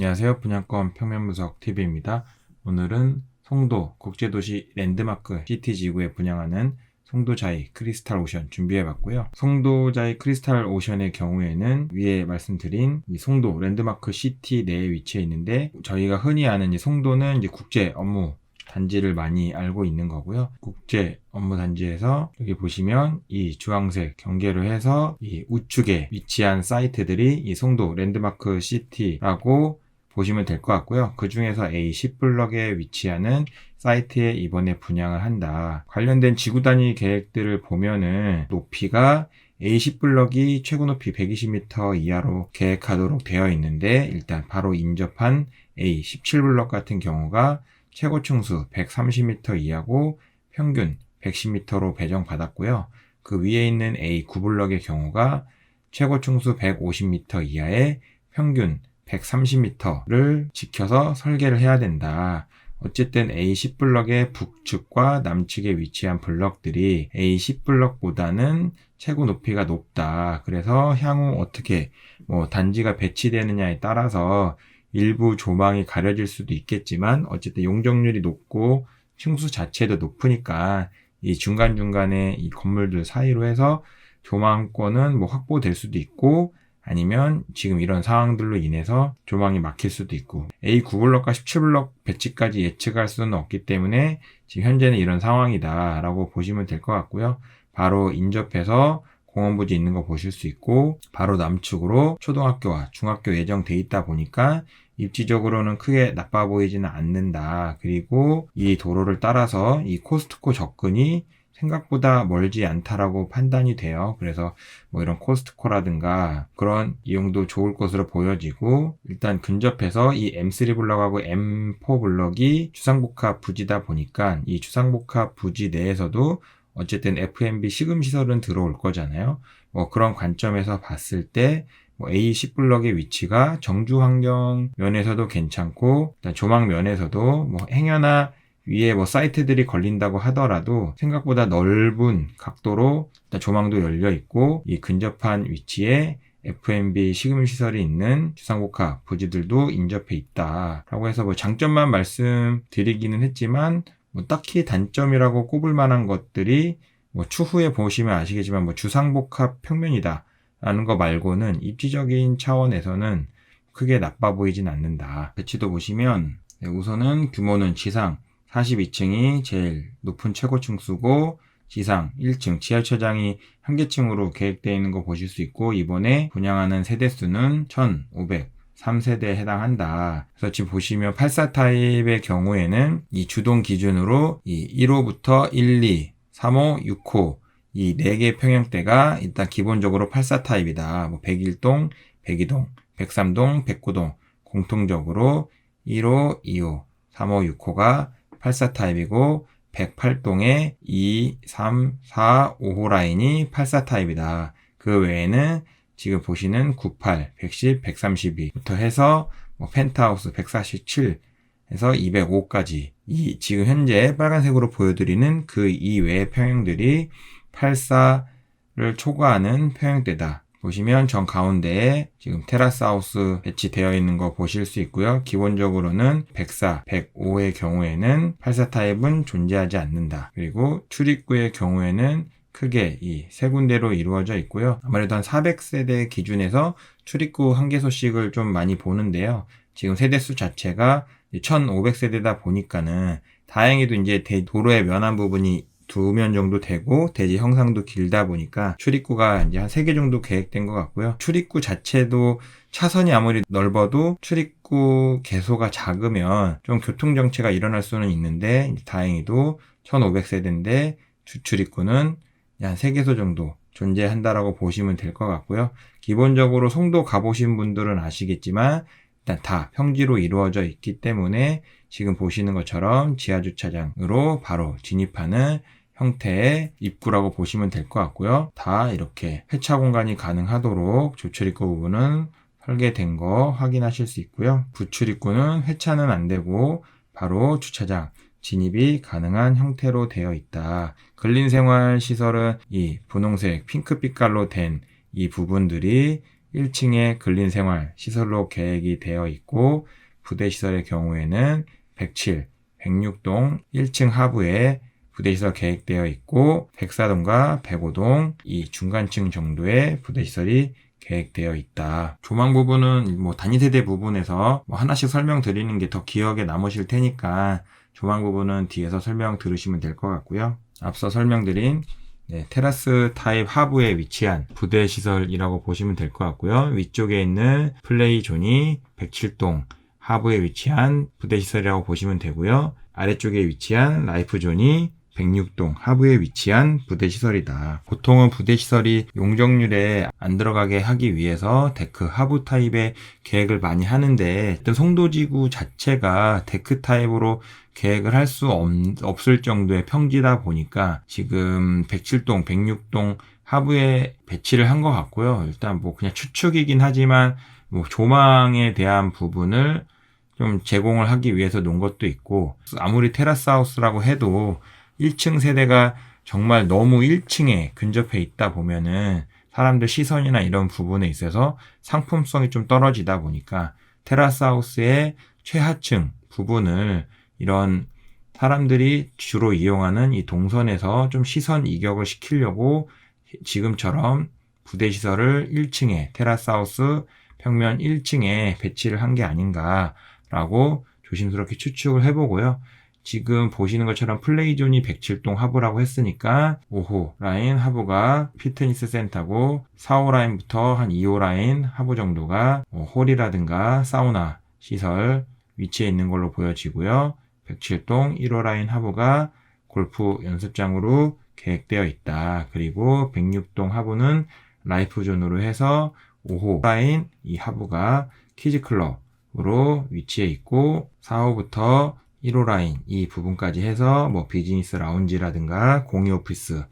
안녕하세요. 분양권 평면분석 TV입니다. 오늘은 송도 국제도시 랜드마크 시티 지구에 분양하는 송도자이 크리스탈 오션 준비해봤고요. 송도자이 크리스탈 오션의 경우에는 위에 말씀드린 이 송도 랜드마크 시티 내에 위치해 있는데 저희가 흔히 아는 이 송도는 이제 국제 업무 단지를 많이 알고 있는 거고요. 국제 업무 단지에서 여기 보시면 이 주황색 경계로 해서 이 우측에 위치한 사이트들이 이 송도 랜드마크 시티라고 보시면 될 것 같고요. 그 중에서 A10 블럭에 위치하는 사이트에 이번에 분양을 한다. 관련된 지구 단위 계획들을 보면은 높이가 A10 블럭이 최고 높이 120m 이하로 계획하도록 되어 있는데 일단 바로 인접한 A17 블럭 같은 경우가 최고 층수 130m 이하고 평균 110m로 배정받았고요. 그 위에 있는 A9 블럭의 경우가 최고 층수 150m 이하의 평균 130m를 지켜서 설계를 해야 된다. 어쨌든 A10 블럭의 북측과 남측에 위치한 블럭들이 A10 블럭보다는 최고 높이가 높다. 그래서 향후 어떻게 뭐 단지가 배치되느냐에 따라서 일부 조망이 가려질 수도 있겠지만 어쨌든 용적률이 높고 층수 자체도 높으니까 이 중간중간에 이 건물들 사이로 해서 조망권은 뭐 확보될 수도 있고 아니면 지금 이런 상황들로 인해서 조망이 막힐 수도 있고 A9블럭과 17블럭 배치까지 예측할 수는 없기 때문에 지금 현재는 이런 상황이다 라고 보시면 될 것 같고요. 바로 인접해서 공원 부지 있는 거 보실 수 있고 바로 남측으로 초등학교와 중학교 예정돼 있다 보니까 입지적으로는 크게 나빠 보이지는 않는다. 그리고 이 도로를 따라서 이 코스트코 접근이 생각보다 멀지 않다라고 판단이 돼요. 그래서 뭐 이런 코스트코라든가 그런 이용도 좋을 것으로 보여지고 일단 근접해서 이 M3 블럭하고 M4 블럭이 주상복합 부지다 보니까 이 주상복합 부지 내에서도 어쨌든 F&B 시금 시설은 들어올 거잖아요. 뭐 그런 관점에서 봤을 때뭐 A10 블럭의 위치가 정주 환경 면에서도 괜찮고 조망 면에서도 뭐 행여나 위에 뭐 사이트들이 걸린다고 하더라도 생각보다 넓은 각도로 조망도 열려 있고 이 근접한 위치에 F&B 식음 시설이 있는 주상복합 부지들도 인접해 있다라고 해서 뭐 장점만 말씀드리기는 했지만 뭐 딱히 단점이라고 꼽을 만한 것들이 뭐 추후에 보시면 아시겠지만 뭐 주상복합 평면이다 라는 거 말고는 입지적인 차원에서는 크게 나빠 보이진 않는다. 배치도 보시면 네, 우선은 규모는 지상 42층이 제일 높은 최고층 수고 지상 1층 지하철장이 한 개층으로 계획되어 있는 거 보실 수 있고 이번에 분양하는 세대 수는 1500 3세대에 해당한다. 그래서 지금 보시면 84 타입의 경우에는 이 주동 기준으로 이 1호부터 1, 2, 3호, 6호 이 4개 평형대가 일단 기본적으로 84 타입이다. 뭐 101동, 102동, 103동, 109동 공통적으로 1호, 2호, 3호, 6호가 84 타입이고 108동에 2, 3, 4, 5호 라인이 84 타입이다. 그 외에는 지금 보시는 98, 110, 132부터 해서 뭐 펜트하우스 147 해서 205까지 이 지금 현재 빨간색으로 보여드리는 그 이외의 평형들이 84를 초과하는 평형대다. 보시면 정 가운데에 지금 테라스 하우스 배치되어 있는 거 보실 수 있고요. 기본적으로는 104, 105의 경우에는 84 타입은 존재하지 않는다. 그리고 출입구의 경우에는 크게 이 세 군데로 이루어져 있고요. 아무래도 한 400세대 기준에서 출입구 한 개소씩을 좀 많이 보는데요. 지금 세대수 자체가 1500세대다 보니까는 다행히도 이제 도로의 면한 부분이 두 면 정도 되고 대지 형상도 길다 보니까 출입구가 이제 한 세 개 정도 계획된 것 같고요. 출입구 자체도 차선이 아무리 넓어도 출입구 개소가 작으면 좀 교통 정체가 일어날 수는 있는데 다행히도 1500세대인데 주출입구는 한 3개소 정도 존재한다라고 보시면 될 것 같고요. 기본적으로 송도 가보신 분들은 아시겠지만 일단 다 평지로 이루어져 있기 때문에 지금 보시는 것처럼 지하주차장으로 바로 진입하는 형태의 입구라고 보시면 될 것 같고요. 다 이렇게 회차 공간이 가능하도록 조출입구 부분은 설계된 거 확인하실 수 있고요. 부출입구는 회차는 안 되고 바로 주차장 진입이 가능한 형태로 되어 있다. 근린생활 시설은 이 분홍색 핑크빛깔로 된 이 부분들이 1층에 근린생활 시설로 계획이 되어 있고 부대 시설의 경우에는 107, 106동 1층 하부에 부대시설 계획되어 있고 104동과 105동 이 중간층 정도의 부대시설이 계획되어 있다. 조망 부분은 뭐 단위 세대 부분에서 뭐 하나씩 설명드리는 게 더 기억에 남으실 테니까 조망 부분은 뒤에서 설명 들으시면 될 것 같고요. 앞서 설명드린 네, 테라스 타입 하부에 위치한 부대 시설이라고 보시면 될 것 같고요. 위쪽에 있는 플레이 존이 107동 하부에 위치한 부대 시설이라고 보시면 되고요. 아래쪽에 위치한 라이프 존이 106동 하부에 위치한 부대 시설이다. 보통은 부대 시설이 용적률에 안 들어가게 하기 위해서 데크 하부 타입의 계획을 많이 하는데 일단 송도지구 자체가 데크 타입으로 계획을 할 수 없을 정도의 평지다 보니까 지금 107동, 106동 하부에 배치를 한 것 같고요. 일단 뭐 그냥 추측이긴 하지만 뭐 조망에 대한 부분을 좀 제공을 하기 위해서 놓은 것도 있고 아무리 테라스 하우스라고 해도 1층 세대가 정말 너무 1층에 근접해 있다 보면은 사람들 시선이나 이런 부분에 있어서 상품성이 좀 떨어지다 보니까 테라스 하우스의 최하층 부분을 이런 사람들이 주로 이용하는 이 동선에서 좀 시선 이격을 시키려고 지금처럼 부대 시설을 1층에 테라스 하우스 평면 1층에 배치를 한 게 아닌가라고 조심스럽게 추측을 해보고요. 지금 보시는 것처럼 플레이존이 107동 하부라고 했으니까 5호 라인 하부가 피트니스 센터고 4호 라인부터 한 2호 라인 하부 정도가 뭐 홀이라든가 사우나 시설 위치에 있는 걸로 보여지고요. 107동 1호 라인 하부가 골프 연습장으로 계획되어 있다. 그리고 106동 하부는 라이프 존으로 해서 5호 라인 이 하부가 키즈클럽으로 위치해 있고 4호부터 1호 라인 이 부분까지 해서 뭐 비즈니스 라운지라든가 공유 오피스,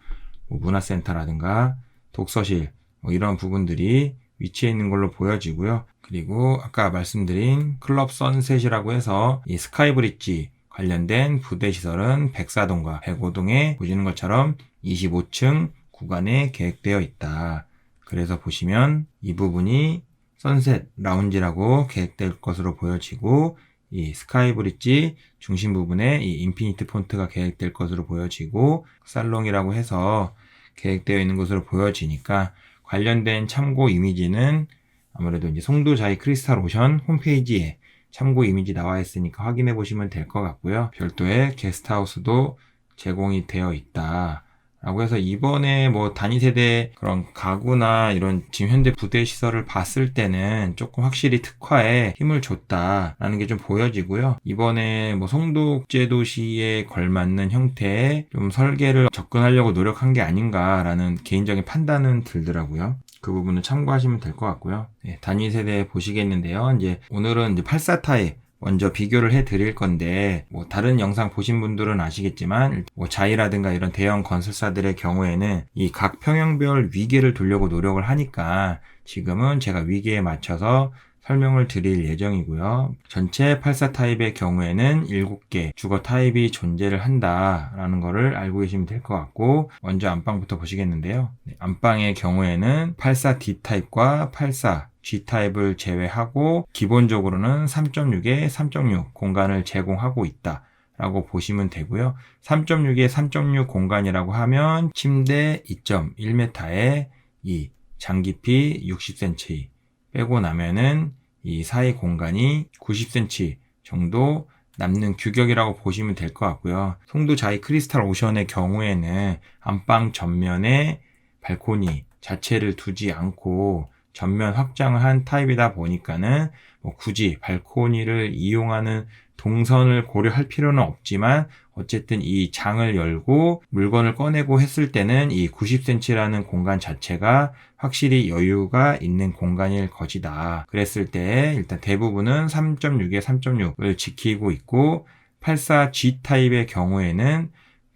뭐 문화센터라든가 독서실 뭐 이런 부분들이 위치해 있는 걸로 보여지고요. 그리고 아까 말씀드린 클럽 선셋이라고 해서 이 스카이 브릿지 관련된 부대 시설은 104동과 105동에 보시는 것처럼 25층 구간에 계획되어 있다. 그래서 보시면 이 부분이 선셋 라운지라고 계획될 것으로 보여지고 이 스카이 브릿지 중심 부분에 이 인피니트 폰트가 계획될 것으로 보여지고 살롱이라고 해서 계획되어 있는 것으로 보여지니까 관련된 참고 이미지는 아무래도 이제 송도자이 크리스탈 오션 홈페이지에 참고 이미지 나와 있으니까 확인해 보시면 될 것 같고요. 별도의 게스트하우스도 제공이 되어 있다. 라고 해서 이번에 뭐 단위 세대 그런 가구나 이런 지금 현대 부대 시설을 봤을 때는 조금 확실히 특화에 힘을 줬다라는 게 좀 보여지고요. 이번에 뭐 송도 국제 도시에 걸맞는 형태의 좀 설계를 접근하려고 노력한 게 아닌가라는 개인적인 판단은 들더라고요. 그 부분은 참고하시면 될 것 같고요. 네, 단위 세대 보시겠는데요. 이제 오늘은 이제 84타입 먼저 비교를 해 드릴 건데 뭐 다른 영상 보신 분들은 아시겠지만 뭐 자이라든가 이런 대형 건설사들의 경우에는 이 각 평형별 위계를 두려고 노력을 하니까 지금은 제가 위계에 맞춰서 설명을 드릴 예정이고요. 전체 84 타입의 경우에는 7개 주거 타입이 존재를 한다라는 것을 알고 계시면 될 것 같고 먼저 안방부터 보시겠는데요. 네, 안방의 경우에는 84D 타입과 84 G타입을 제외하고 기본적으로는 3.6에 3.6 공간을 제공하고 있다. 라고 보시면 되고요. 3.6에 3.6 공간이라고 하면 침대 2.1m에 이 장기피 60cm 빼고 나면은 이 사이 공간이 90cm 정도 남는 규격이라고 보시면 될 것 같고요. 송도 자이 크리스탈 오션의 경우에는 안방 전면에 발코니 자체를 두지 않고 전면 확장을 한 타입이다 보니까는 뭐 굳이 발코니를 이용하는 동선을 고려할 필요는 없지만 어쨌든 이 장을 열고 물건을 꺼내고 했을 때는 이 90cm라는 공간 자체가 확실히 여유가 있는 공간일 것이다. 그랬을 때 일단 대부분은 3.6에 3.6을 지키고 있고 84G 타입의 경우에는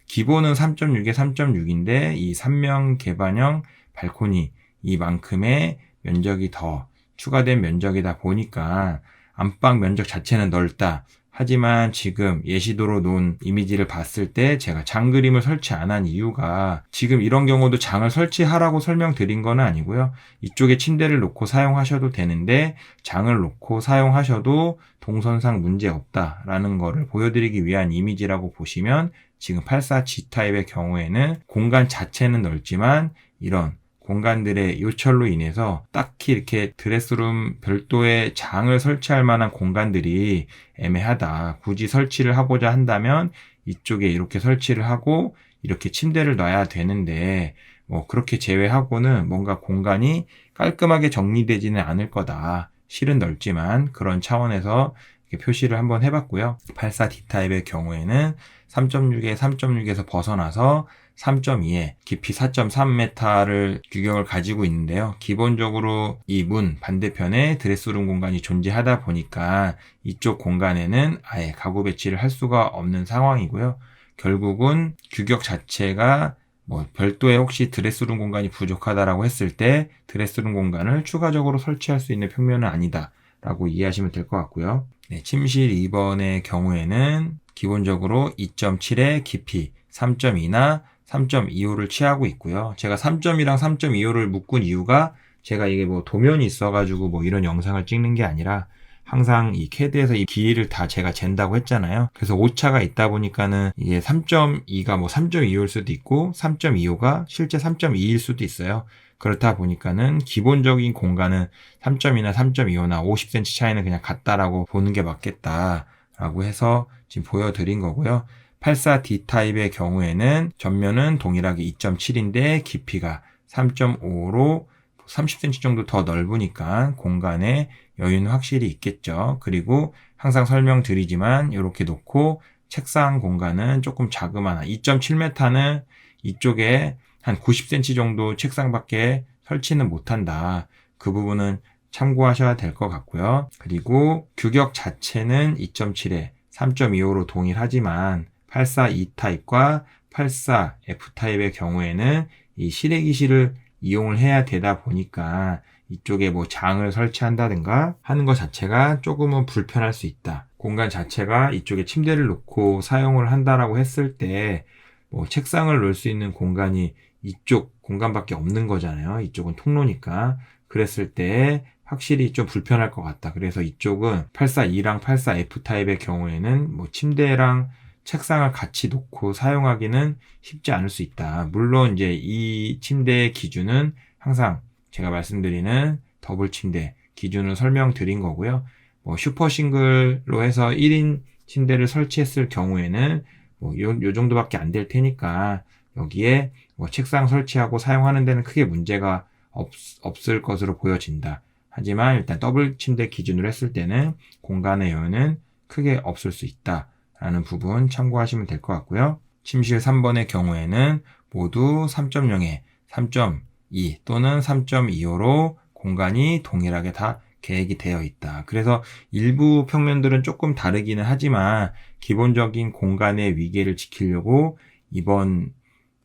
기본은 3.6에 3.6인데 이 3명 개반형 발코니 이만큼의 면적이 더 추가된 면적이다 보니까 안방 면적 자체는 넓다. 하지만 지금 예시도로 놓은 이미지를 봤을 때 제가 장 그림을 설치 안 한 이유가 지금 이런 경우도 장을 설치하라고 설명드린 건 아니고요. 이쪽에 침대를 놓고 사용하셔도 되는데 장을 놓고 사용하셔도 동선상 문제 없다라는 거를 보여드리기 위한 이미지라고 보시면 지금 84G 타입의 경우에는 공간 자체는 넓지만 이런 공간들의 요철로 인해서 딱히 이렇게 드레스룸 별도의 장을 설치할 만한 공간들이 애매하다. 굳이 설치를 하고자 한다면 이쪽에 이렇게 설치를 하고 이렇게 침대를 놔야 되는데 뭐 그렇게 제외하고는 뭔가 공간이 깔끔하게 정리되지는 않을 거다. 실은 넓지만 그런 차원에서 표시를 한번 해봤고요. 84D 타입의 경우에는 3.6에 3.6에서 벗어나서 3.2에 깊이 4.3m를 규격을 가지고 있는데요. 기본적으로 이 문 반대편에 드레스룸 공간이 존재하다 보니까 이쪽 공간에는 아예 가구 배치를 할 수가 없는 상황이고요. 결국은 규격 자체가 뭐 별도의 혹시 드레스룸 공간이 부족하다라고 했을 때 드레스룸 공간을 추가적으로 설치할 수 있는 평면은 아니다라고 이해하시면 될 것 같고요. 네, 침실 2번의 경우에는 기본적으로 2.7의 깊이 3.2나 3.25를 취하고 있고요. 제가 3.2랑 3.25를 묶은 이유가 제가 이게 뭐 도면이 있어가지고 뭐 이런 영상을 찍는 게 아니라 항상 이 캐드에서 이 길이를 다 제가 잰다고 했잖아요. 그래서 오차가 있다 보니까는 이게 3.2가 뭐 3.25일 수도 있고 3.25가 실제 3.2일 수도 있어요. 그렇다 보니까는 기본적인 공간은 3.2나 3.25나 50cm 차이는 그냥 같다라고 보는 게 맞겠다라고 해서 지금 보여드린 거고요. 84D 타입의 경우에는 전면은 동일하게 2.7인데 깊이가 3.5로 30cm 정도 더 넓으니까 공간에 여유는 확실히 있겠죠. 그리고 항상 설명드리지만 이렇게 놓고 책상 공간은 조금 자그마한 2.7m는 이쪽에 한 90cm 정도 책상밖에 설치는 못한다. 그 부분은 참고하셔야 될 것 같고요. 그리고 규격 자체는 2.7에 3.25로 동일하지만 84E 타입과 84F 타입의 경우에는 이 실외기실을 이용을 해야 되다 보니까 이쪽에 뭐 장을 설치한다든가 하는 것 자체가 조금은 불편할 수 있다. 공간 자체가 이쪽에 침대를 놓고 사용을 한다라고 했을 때 뭐 책상을 놓을 수 있는 공간이 이쪽 공간밖에 없는 거잖아요. 이쪽은 통로니까. 그랬을 때 확실히 좀 불편할 것 같다. 그래서 이쪽은 84E랑 84F 타입의 경우에는 뭐 침대랑 책상을 같이 놓고 사용하기는 쉽지 않을 수 있다. 물론 이제 이 침대의 기준은 항상 제가 말씀드리는 더블 침대 기준을 설명드린 거고요. 뭐 슈퍼 싱글로 해서 1인 침대를 설치했을 경우에는 뭐 요, 요 정도밖에 안 될 테니까 여기에 뭐 책상 설치하고 사용하는 데는 크게 문제가 없, 없을 것으로 보여진다. 하지만 일단 더블 침대 기준으로 했을 때는 공간의 여유는 크게 없을 수 있다. 라는 부분 참고하시면 될 것 같고요. 침실 3번의 경우에는 모두 3.0에 3.2 또는 3.25로 공간이 동일하게 다 계획이 되어 있다. 그래서 일부 평면들은 조금 다르기는 하지만 기본적인 공간의 위계를 지키려고 이번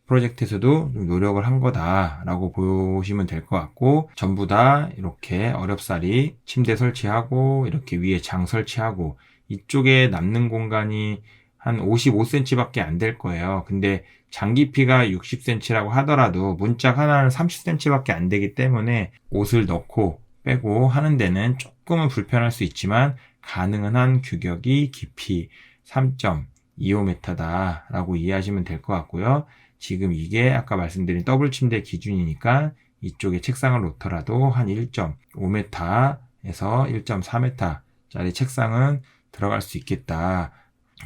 프로젝트에서도 좀 노력을 한 거다라고 보시면 될 것 같고 전부 다 이렇게 어렵사리 침대 설치하고 이렇게 위에 장 설치하고 이쪽에 남는 공간이 한 55cm밖에 안 될 거예요. 근데 장 깊이가 60cm라고 하더라도 문짝 하나는 30cm밖에 안 되기 때문에 옷을 넣고 빼고 하는 데는 조금은 불편할 수 있지만 가능한 한 규격이 깊이 3.25m다 라고 이해하시면 될 것 같고요. 지금 이게 아까 말씀드린 더블 침대 기준이니까 이쪽에 책상을 놓더라도 한 1.5m에서 1.4m 짜리 책상은 들어갈 수 있겠다.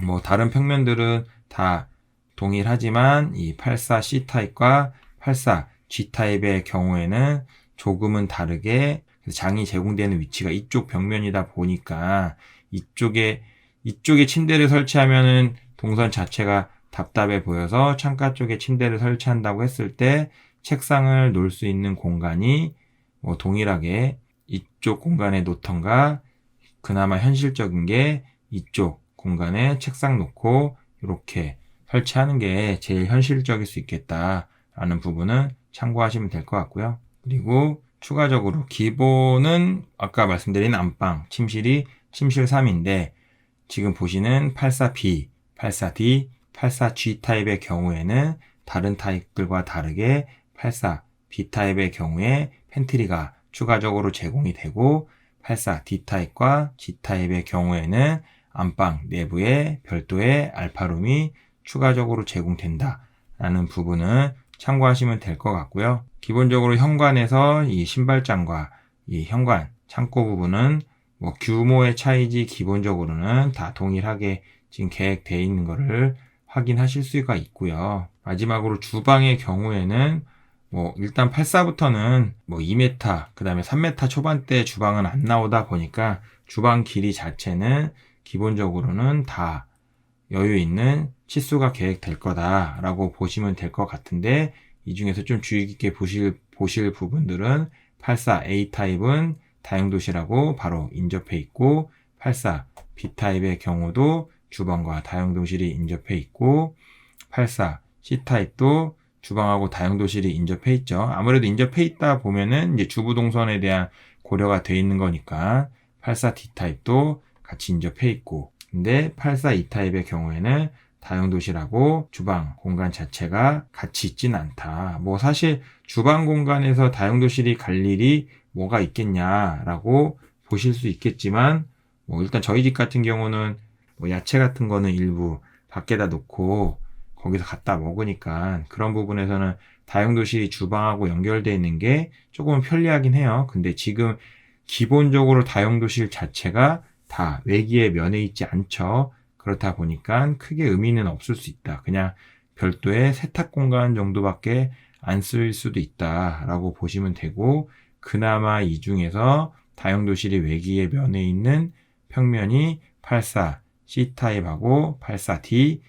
뭐 다른 평면들은 다 동일하지만 이 84C 타입과 84G 타입의 경우에는 조금은 다르게 장이 제공되는 위치가 이쪽 벽면이다 보니까 이쪽에 이쪽에 침대를 설치하면은 동선 자체가 답답해 보여서 창가 쪽에 침대를 설치한다고 했을 때 책상을 놓을 수 있는 공간이 뭐 동일하게 이쪽 공간에 놓던가 그나마 현실적인 게 이쪽 공간에 책상 놓고 이렇게 설치하는 게 제일 현실적일 수 있겠다라는 부분은 참고하시면 될 것 같고요. 그리고 추가적으로 기본은 아까 말씀드린 안방 침실이 침실 3인데 지금 보시는 84B, 84D, 84G 타입의 경우에는 다른 타입들과 다르게 84B 타입의 경우에 팬트리가 추가적으로 제공이 되고 84D 타입과 G 타입의 경우에는 안방 내부에 별도의 알파룸이 추가적으로 제공된다. 라는 부분은 참고하시면 될 것 같고요. 기본적으로 현관에서 이 신발장과 이 현관 창고 부분은 뭐 규모의 차이지 기본적으로는 다 동일하게 지금 계획되어 있는 것을 확인하실 수가 있고요. 마지막으로 주방의 경우에는 뭐 일단 84부터는 뭐 2m, 그 다음에 3m 초반대 주방은 안 나오다 보니까 주방 길이 자체는 기본적으로는 다 여유 있는 치수가 계획될 거다라고 보시면 될 것 같은데 이 중에서 좀 주의 깊게 보실 보실 부분들은 84A 타입은 다용도실하고 바로 인접해 있고 84B 타입의 경우도 주방과 다용도실이 인접해 있고 84C 타입도 주방하고 다용도실이 인접해 있죠. 아무래도 인접해 있다 보면은 이제 주부 동선에 대한 고려가 돼 있는 거니까 84D 타입도 같이 인접해 있고 근데 84E 타입의 경우에는 다용도실하고 주방 공간 자체가 같이 있진 않다. 뭐 사실 주방 공간에서 다용도실이 갈 일이 뭐가 있겠냐라고 보실 수 있겠지만 뭐 일단 저희 집 같은 경우는 뭐 야채 같은 거는 일부 밖에다 놓고 거기서 갖다 먹으니까 그런 부분에서는 다용도실이 주방하고 연결되어 있는 게 조금 편리하긴 해요. 근데 지금 기본적으로 다용도실 자체가 다 외기에 면해 있지 않죠. 그렇다 보니까 크게 의미는 없을 수 있다. 그냥 별도의 세탁 공간 정도밖에 안 쓸 수도 있다라고 보시면 되고 그나마 이 중에서 다용도실이 외기에 면해 있는 평면이 84C 타입하고 84D,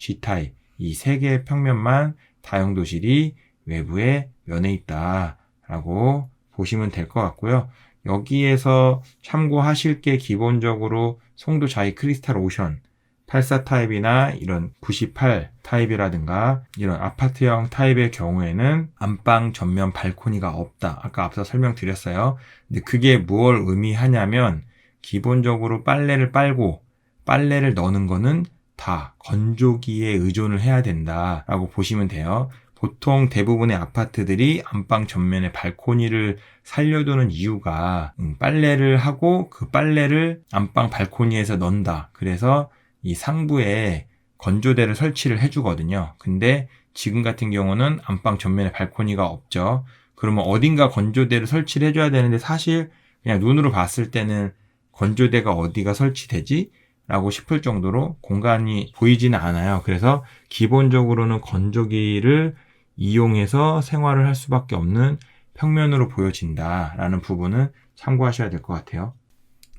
84G 타입 이 세 개의 평면만 다용도실이 외부에 면해 있다라고 보시면 될 것 같고요. 여기에서 참고하실 게 기본적으로 송도 자이 크리스탈 오션 84 타입이나 이런 98 타입이라든가 이런 아파트형 타입의 경우에는 안방 전면 발코니가 없다. 아까 앞서 설명드렸어요. 근데 그게 무엇 의미하냐면 기본적으로 빨래를 빨고 빨래를 넣는 거는 다 건조기에 의존을 해야 된다라고 보시면 돼요. 보통 대부분의 아파트들이 안방 전면에 발코니를 살려두는 이유가 음, 빨래를 하고 그 빨래를 안방 발코니에서 넣는다. 그래서 이 상부에 건조대를 설치를 해주거든요. 근데 지금 같은 경우는 안방 전면에 발코니가 없죠. 그러면 어딘가 건조대를 설치를 해줘야 되는데 사실 그냥 눈으로 봤을 때는 건조대가 어디가 설치되지? 라고 싶을 정도로 공간이 보이지는 않아요. 그래서 기본적으로는 건조기를 이용해서 생활을 할 수밖에 없는 평면으로 보여진다라는 부분은 참고하셔야 될 것 같아요.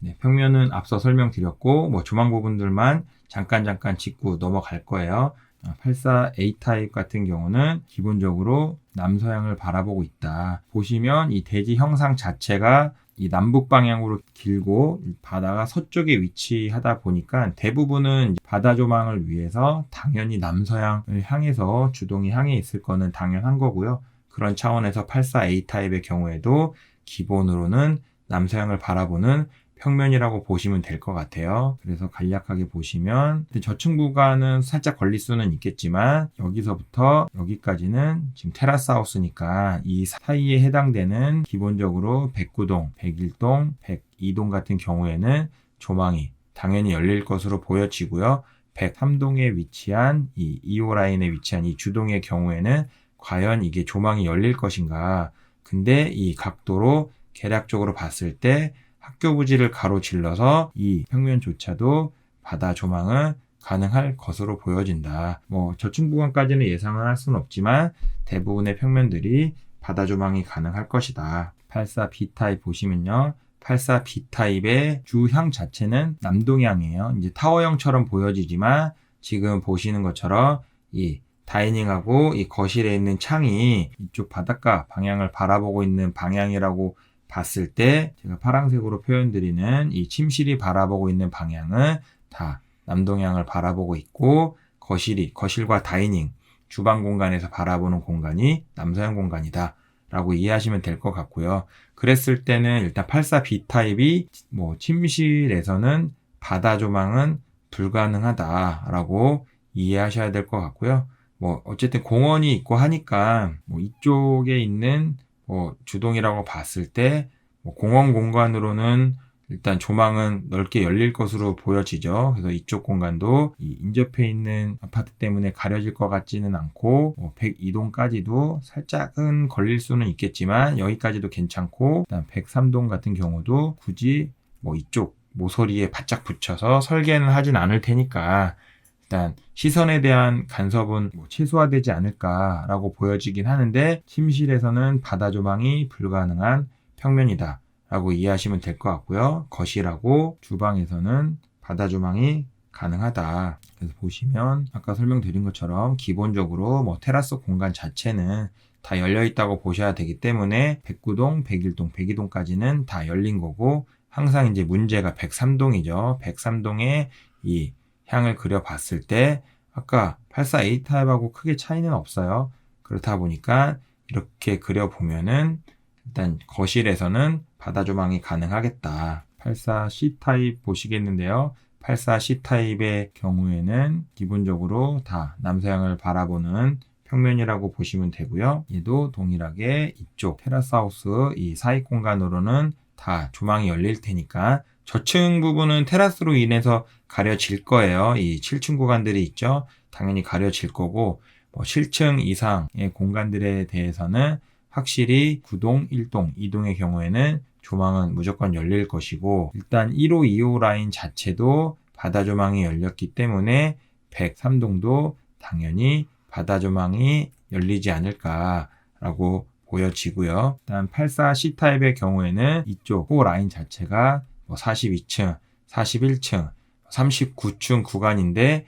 네, 평면은 앞서 설명드렸고 뭐 조망 부분들만 잠깐 잠깐 짚고 넘어갈 거예요. 84A 타입 같은 경우는 기본적으로 남서양을 바라보고 있다. 보시면 이 대지 형상 자체가 이 남북 방향으로 길고 바다가 서쪽에 위치하다 보니까 대부분은 바다 조망을 위해서 당연히 남서양을 향해서 주동이 향해 있을 거는 당연한 거고요. 그런 차원에서 84A 타입의 경우에도 기본으로는 남서양을 바라보는 평면이라고 보시면 될 것 같아요. 그래서 간략하게 보시면 저층 구간은 살짝 걸릴 수는 있겠지만 여기서부터 여기까지는 지금 테라스 하우스니까 이 사이에 해당되는 기본적으로 109동, 101동, 102동 같은 경우에는 조망이 당연히 열릴 것으로 보여지고요. 103동에 위치한 이 2호 라인에 위치한 이 주동의 경우에는 과연 이게 조망이 열릴 것인가. 근데 이 각도로 계략적으로 봤을 때 학교 부지를 가로질러서 이 평면조차도 바다 조망은 가능할 것으로 보여진다. 뭐 저층 구간까지는 예상을 할 수는 없지만 대부분의 평면들이 바다 조망이 가능할 것이다. 84B 타입 보시면요. 84B 타입의 주향 자체는 남동향이에요. 이제 타워형처럼 보여지지만 지금 보시는 것처럼 이 다이닝하고 이 거실에 있는 창이 이쪽 바닷가 방향을 바라보고 있는 방향이라고 봤을 때 제가 파란색으로 표현드리는 이 침실이 바라보고 있는 방향은 다 남동향을 바라보고 있고 거실이 거실과 다이닝 주방 공간에서 바라보는 공간이 남서양 공간이다. 라고 이해하시면 될 것 같고요. 그랬을 때는 일단 84B 타입이 뭐 침실에서는 바다 조망은 불가능하다라고 이해하셔야 될 것 같고요. 뭐 어쨌든 공원이 있고 하니까 뭐 이쪽에 있는 뭐 주동이라고 봤을 때 뭐 공원 공간으로는 일단 조망은 넓게 열릴 것으로 보여지죠. 그래서 이쪽 공간도 이 인접해 있는 아파트 때문에 가려질 것 같지는 않고 뭐 102동까지도 살짝은 걸릴 수는 있겠지만 여기까지도 괜찮고 일단 103동 같은 경우도 굳이 뭐 이쪽 모서리에 바짝 붙여서 설계는 하진 않을 테니까 일단 시선에 대한 간섭은 뭐 최소화되지 않을까라고 보여지긴 하는데 침실에서는 바다 조망이 불가능한 평면이다. 라고 이해하시면 될 것 같고요. 거실하고 주방에서는 바다 조망이 가능하다. 그래서 보시면 아까 설명드린 것처럼 기본적으로 뭐 테라스 공간 자체는 다 열려 있다고 보셔야 되기 때문에 109동, 101동, 102동까지는 다 열린 거고 항상 이제 문제가 103동이죠. 103동에 이 향을 그려 봤을 때 아까 84A 타입하고 크게 차이는 없어요. 그렇다 보니까 이렇게 그려 보면은 일단 거실에서는 바다 조망이 가능하겠다. 84C 타입 보시겠는데요. 84C 타입의 경우에는 기본적으로 다 남서양을 바라보는 평면이라고 보시면 되고요. 얘도 동일하게 이쪽 테라스 하우스 이 사이 공간으로는 다 조망이 열릴 테니까 저층 부분은 테라스로 인해서 가려질 거예요. 이 7층 구간들이 있죠. 당연히 가려질 거고 뭐 7층 이상의 공간들에 대해서는 확실히 9동, 1동, 2동의 경우에는 조망은 무조건 열릴 것이고 일단 1호, 2호 라인 자체도 바다 조망이 열렸기 때문에 103동도 당연히 바다 조망이 열리지 않을까라고 보여지고요. 일단 84C 타입의 경우에는 이쪽 호 라인 자체가 뭐 42층, 41층, 39층 구간인데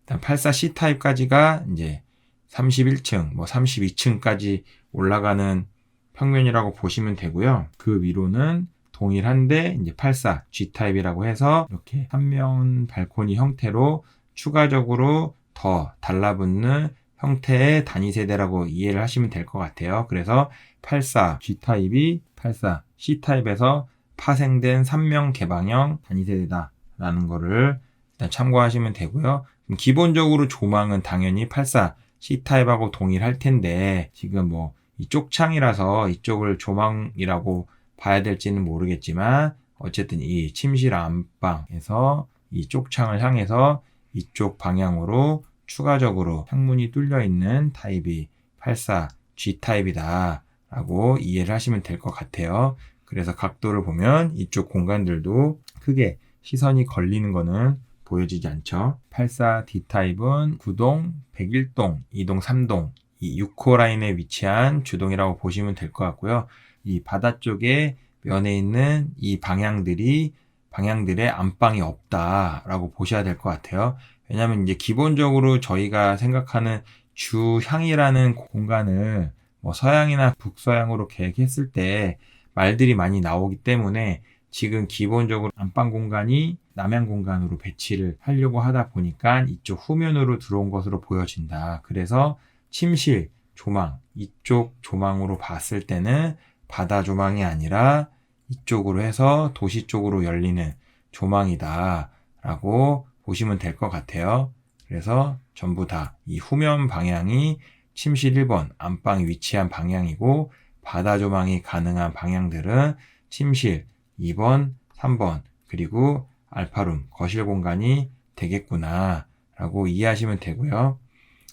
일단 84C 타입까지가 이제 31층, 뭐 32층까지 올라가는 평면이라고 보시면 되고요. 그 위로는 동일한데 이제 84 G 타입이라고 해서 이렇게 삼면 발코니 형태로 추가적으로 더 달라붙는 형태의 단위 세대라고 이해를 하시면 될 것 같아요. 그래서 84 G 타입이 84 C 타입에서 파생된 3명 개방형 단위 세대다라는 거를 일단 참고하시면 되고요. 기본적으로 조망은 당연히 84 C 타입하고 동일할 텐데 지금 뭐 이쪽 창이라서 이쪽을 조망이라고 봐야 될지는 모르겠지만 어쨌든 이 침실 안방에서 이쪽 창을 향해서 이쪽 방향으로 추가적으로 창문이 뚫려 있는 타입이 84 G 타입이다 라고 이해를 하시면 될 것 같아요. 그래서 각도를 보면 이쪽 공간들도 크게 시선이 걸리는 거는 보여지지 않죠. 84 D 타입은 9동, 101동, 2동, 3동 이 6호 라인에 위치한 주동이라고 보시면 될 것 같고요. 이 바다 쪽에 면에 있는 이 방향들이 방향들의 안방이 없다라고 보셔야 될 것 같아요. 왜냐하면 이제 기본적으로 저희가 생각하는 주향이라는 공간을 뭐 서양이나 북서양으로 계획했을 때 말들이 많이 나오기 때문에 지금 기본적으로 안방 공간이 남양 공간으로 배치를 하려고 하다 보니까 이쪽 후면으로 들어온 것으로 보여진다. 그래서 침실 조망 이쪽 조망으로 봤을 때는 바다 조망이 아니라 이쪽으로 해서 도시 쪽으로 열리는 조망이다 라고 보시면 될 것 같아요. 그래서 전부 다 이 후면 방향이 침실 1번 안방이 위치한 방향이고 바다 조망이 가능한 방향들은 침실 2번, 3번 그리고 알파룸 거실 공간이 되겠구나 라고 이해하시면 되고요.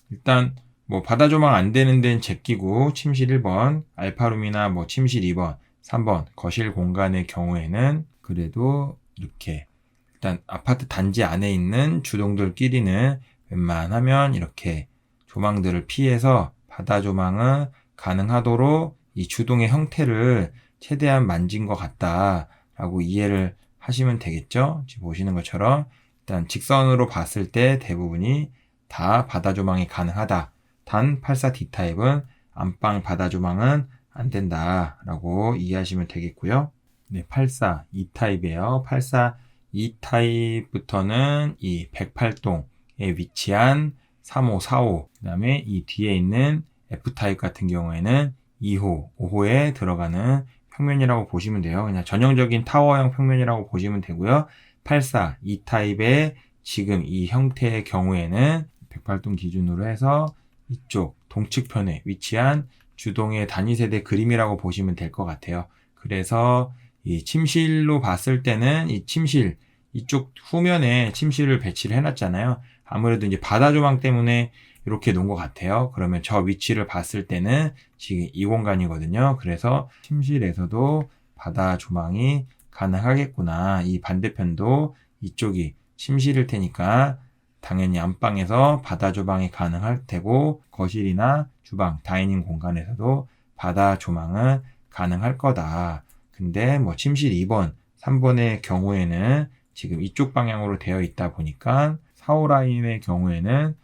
일단 뭐 바다 조망 안 되는 데는 제끼고 침실 1번, 알파룸이나 뭐 침실 2번, 3번 거실 공간의 경우에는 그래도 이렇게 일단 아파트 단지 안에 있는 주동들끼리는 웬만하면 이렇게 조망들을 피해서 바다 조망은 가능하도록 이 주동의 형태를 최대한 만진 것 같다라고 이해를 하시면 되겠죠. 지금 보시는 것처럼 일단 직선으로 봤을 때 대부분이 다 바다 조망이 가능하다. 단 84D 타입은 안방 바다 조망은 안 된다라고 이해하시면 되겠고요. 네, 84 E 타입이에요. 84 E 타입부터는 이 108동에 위치한 3545, 그 다음에 이 뒤에 있는 F 타입 같은 경우에는 2호, 5호에 들어가는 평면이라고 보시면 돼요. 그냥 전형적인 타워형 평면이라고 보시면 되고요. 84 이 타입의 지금 이 형태의 경우에는 108동 기준으로 해서 이쪽 동측편에 위치한 주동의 단위 세대 그림이라고 보시면 될 것 같아요. 그래서 이 침실로 봤을 때는 이 침실 이쪽 후면에 침실을 배치를 해놨잖아요. 아무래도 이제 바다 조망 때문에 이렇게 놓은 것 같아요. 그러면 저 위치를 봤을 때는 지금 이 공간이거든요. 그래서 침실에서도 바다 조망이 가능하겠구나. 이 반대편도 이쪽이 침실일 테니까 당연히 안방에서 바다 조망이 가능할 테고 거실이나 주방, 다이닝 공간에서도 바다 조망은 가능할 거다. 근데 뭐 침실 2번, 3번의 경우에는 지금 이쪽 방향으로 되어 있다 보니까 4호 라인의 경우에는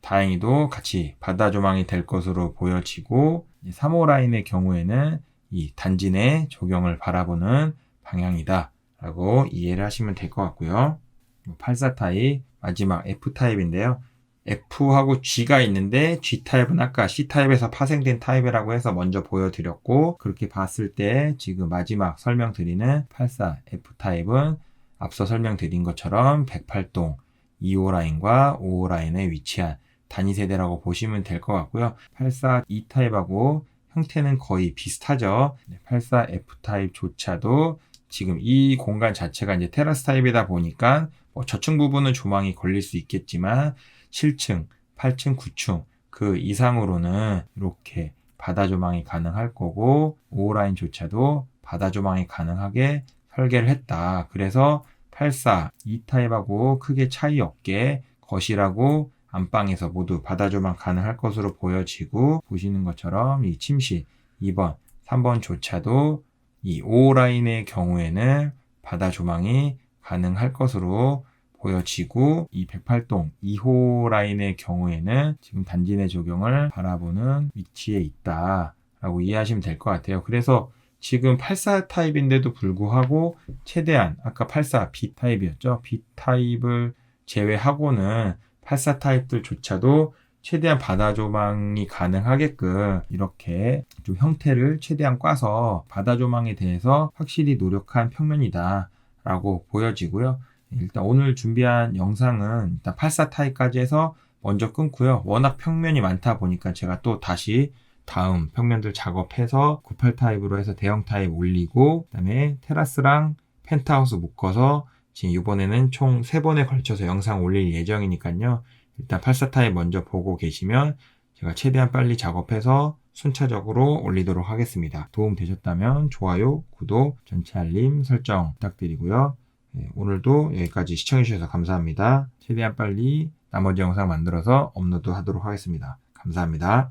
다행히도 같이 바다 조망이 될 것으로 보여지고 3호 라인의 경우에는 이 단지 내 조경을 바라보는 방향이다 라고 이해를 하시면 될 것 같고요. 84 타입 마지막 F 타입인데요. F하고 G가 있는데 G 타입은 아까 C 타입에서 파생된 타입이라고 해서 먼저 보여드렸고 그렇게 봤을 때 지금 마지막 설명드리는 84 F 타입은 앞서 설명드린 것처럼 108동 2호 라인과 5호 라인에 위치한 단위 세대라고 보시면 될 것 같고요. 84 E 타입하고 형태는 거의 비슷하죠. 84 F 타입조차도 지금 이 공간 자체가 이제 테라스 타입이다 보니까 뭐 저층 부분은 조망이 걸릴 수 있겠지만 7층, 8층, 9층 그 이상으로는 이렇게 바다 조망이 가능할 거고 5호 라인조차도 바다 조망이 가능하게 설계를 했다. 그래서 84 E 타입하고 크게 차이 없게 거실하고 안방에서 모두 조망 가능할 것으로 보여지고 보시는 것처럼 이 침실 2번, 3번조차도 이 5호 라인의 경우에는 바다 조망이 가능할 것으로 보여지고 이 108동 2호 라인의 경우에는 지금 단지 내 조경을 바라보는 위치에 있다라고 이해하시면 될 것 같아요. 그래서 지금 84 타입인데도 불구하고 최대한 아까 84 B 타입이었죠. B 타입을 제외하고는 84 타입들조차도 최대한 바다 조망이 가능하게끔 이렇게 좀 형태를 최대한 꽈서 바다 조망에 대해서 확실히 노력한 평면이다 라고 보여지고요. 일단 오늘 준비한 영상은 일단 84 타입까지 해서 먼저 끊고요. 워낙 평면이 많다 보니까 제가 또 다시 다음 평면들 작업해서 98 타입으로 해서 대형 타입 올리고 그다음에 테라스랑 펜트하우스 묶어서 지금 이번에는 총 3번에 걸쳐서 영상 올릴 예정이니까요. 일단 84 타입 먼저 보고 계시면 제가 최대한 빨리 작업해서 순차적으로 올리도록 하겠습니다. 도움 되셨다면 좋아요, 구독, 전체 알림 설정 부탁드리고요. 네, 오늘도 여기까지 시청해주셔서 감사합니다. 최대한 빨리 나머지 영상 만들어서 업로드 하도록 하겠습니다. 감사합니다.